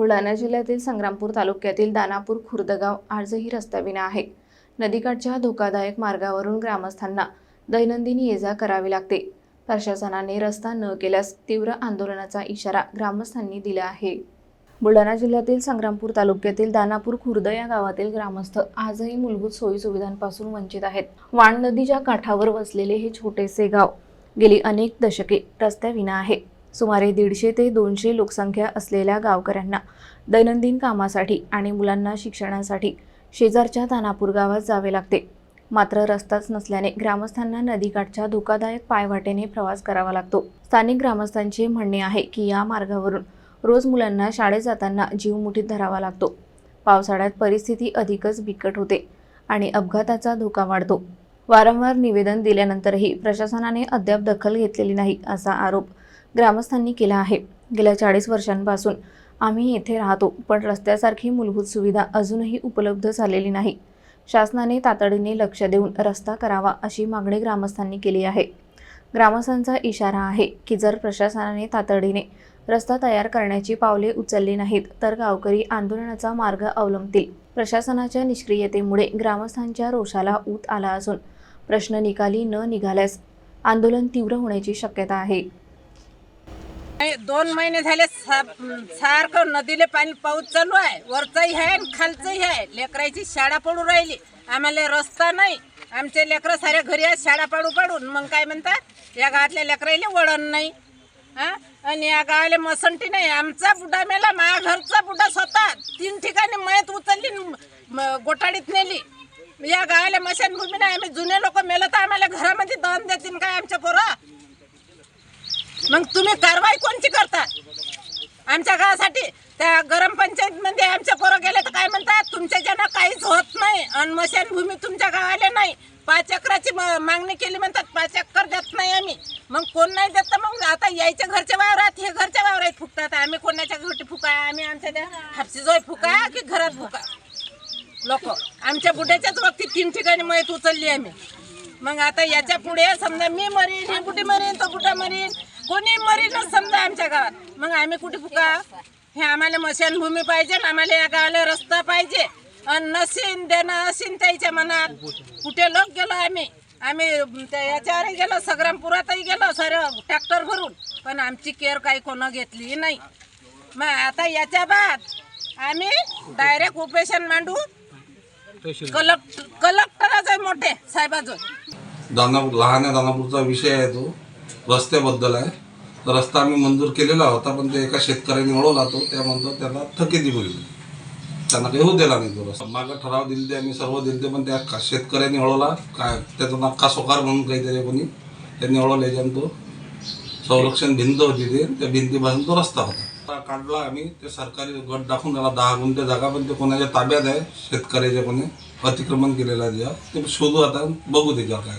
बुलढाणा जिल्ह्यातील संग्रामपूर तालुक्यातील दानापूर खुर्द गाव आजही रस्त्याविना आहे. नदीकाठच्या धोकादायक मार्गावरून ग्रामस्थांना दैनंदिन ये जा करावी लागते. प्रशासनाने रस्ता न केल्यास तीव्र आंदोलनाचा इशारा ग्रामस्थांनी दिला आहे. बुलढाणा जिल्ह्यातील संग्रामपूर तालुक्यातील दानापूर खुर्द या गावातील ग्रामस्थ आजही मूलभूत सोयीसुविधांपासून वंचित आहेत. वाण नदीच्या काठावर वसलेले हे छोटेसे गाव गेली अनेक दशके रस्त्याविना आहे. सुमारे दीडशे ते दोनशे लोकसंख्या असलेल्या गावकऱ्यांना दैनंदिन कामासाठी आणि मुलांना शिक्षणासाठी शेजारच्या तानापूर गावात जावे लागते. मात्र रस्ताच नसल्याने ग्रामस्थांना नदीकाठच्या धोकादायक पायवाटेने प्रवास करावा लागतो. स्थानिक ग्रामस्थांचे म्हणणे आहे की या मार्गावरून रोज मुलांना शाळेत जाताना जीव मुठीत धरावा लागतो. पावसाळ्यात परिस्थिती अधिकच बिकट होते आणि अपघाताचा धोका वाढतो. वारंवार निवेदन दिल्यानंतरही प्रशासनाने अद्याप दखल घेतलेली नाही असा आरोप ग्रामस्थांनी केला आहे. गेल्या चाळीस वर्षांपासून आम्ही येथे राहतो पण रस्त्यासारखी मूलभूत सुविधा अजूनही उपलब्ध झालेली नाही. शासनाने तातडीने लक्ष देऊन रस्ता करावा अशी मागणी ग्रामस्थांनी केली आहे. ग्रामस्थांचा इशारा आहे की जर प्रशासनाने तातडीने रस्ता तयार करण्याची पावले उचलली नाहीत तर गावकरी आंदोलनाचा मार्ग अवलंबतील. प्रशासनाच्या निष्क्रियतेमुळे ग्रामस्थांच्या रोषाला ऊत आला असून प्रश्न निकाली न निघाल्यास आंदोलन तीव्र होण्याची शक्यता आहे. दोन महिने झाले सारखं नदीले पाणी पाऊस चालू आहे वरचंही आहे आणि खालचंही आहे. लेकराची शाळा पडू राहिली. आम्हाला रस्ता नाही. आमचे लेकरं सारे घरी आहेत शाळा पाडू पाडून. मग काय म्हणतात? या गावातल्या लेकराईले वळण नाही. हा? आणि या गावाला मसंटी नाही. आमचा बुडा मेला माझ्या घरचा बुडा स्वतः. तीन ठिकाणी मयत उचलली गोटाडीत नेली. या गावाला मशानभूमी नाही. आम्ही जुने लोक मेलं तर आम्हाला घरामध्ये दहन देतील काय आमच्या पोरं? मग तुम्ही कारवाई कोणची करता? आमच्या गावासाठी त्या गरम पंचायत मध्ये आमच्या पोरं गेले तर काय म्हणतात? तुमच्या ज्यांना काहीच होत नाही आणि मशानभूमी तुमच्या गावाला नाही. पाच एकराची म- मागणी केली म्हणतात पाच एकर देत नाही आम्ही. मग कोण नाही देत तर मग आता यायच्या घरच्या वावरात हे घरच्या वावरात फुकतात. आम्ही कोणाच्या घरटी फुका आम्ही आमच्या त्या हापसीजवळ फुका की घरात फुका? लोक आमच्या बुड्याच्याच वक्ती तीन ठिकाणी मयत उचलली आम्ही. मग आता याच्यापुढे समजा मी मरीन ही बुटी मरीन तो बुटा मरीन. कोणी मरीनच समजा आमच्या गावात. मग आम्ही कुठे फुका? हे आम्हाला मशानभूमी पाहिजे आणि आम्हाला या गावाला रस्ता पाहिजे. आणि नसीन देणं असीन त्याच्या मनात. कुठे लोक गेलो आम्ही? आम्ही त्या याच्यावरही गेलो संग्रामपुरातही गेलो सर ट्रॅक्टर भरून. पण आमची केअर काही कोणं घेतली नाही. मग आता याच्या बाद आम्ही डायरेक्ट उपेशन मांडू. कलेक्ट कलेक्टर आहे मोठे साहेबाजवळ. दानापूर लहान दानापूरचा विषय आहे तो. रस्त्याबद्दल आहे. रस्ता आम्ही मंजूर केलेला होता पण ते एका शेतकऱ्याने वळवला तो. त्यानंतर त्याला थकेदी बोलली त्यांना काही होऊ दिला नाही तो रस्ता. मागं ठराव दिले ते आम्ही सर्व दिले पण त्या का- शेतकऱ्यांनी वळवला काय त्याचा नक्का सोकार म्हणून काहीतरी कोणी. त्यांनी वळवल्याच्या तो. संरक्षण भिंत होती ते. त्या भिंतीपासून तो रस्ता होता. काढला आम्ही. ते सरकारी गट दाखवून त्याला दहा गुंठे जागा पण ते कोणाच्या ताब्यात आहे? शेतकऱ्याच्या कोणी? अतिक्रमण केलेलं आहे. ते शोधू आता बघू त्याच्यावर काय.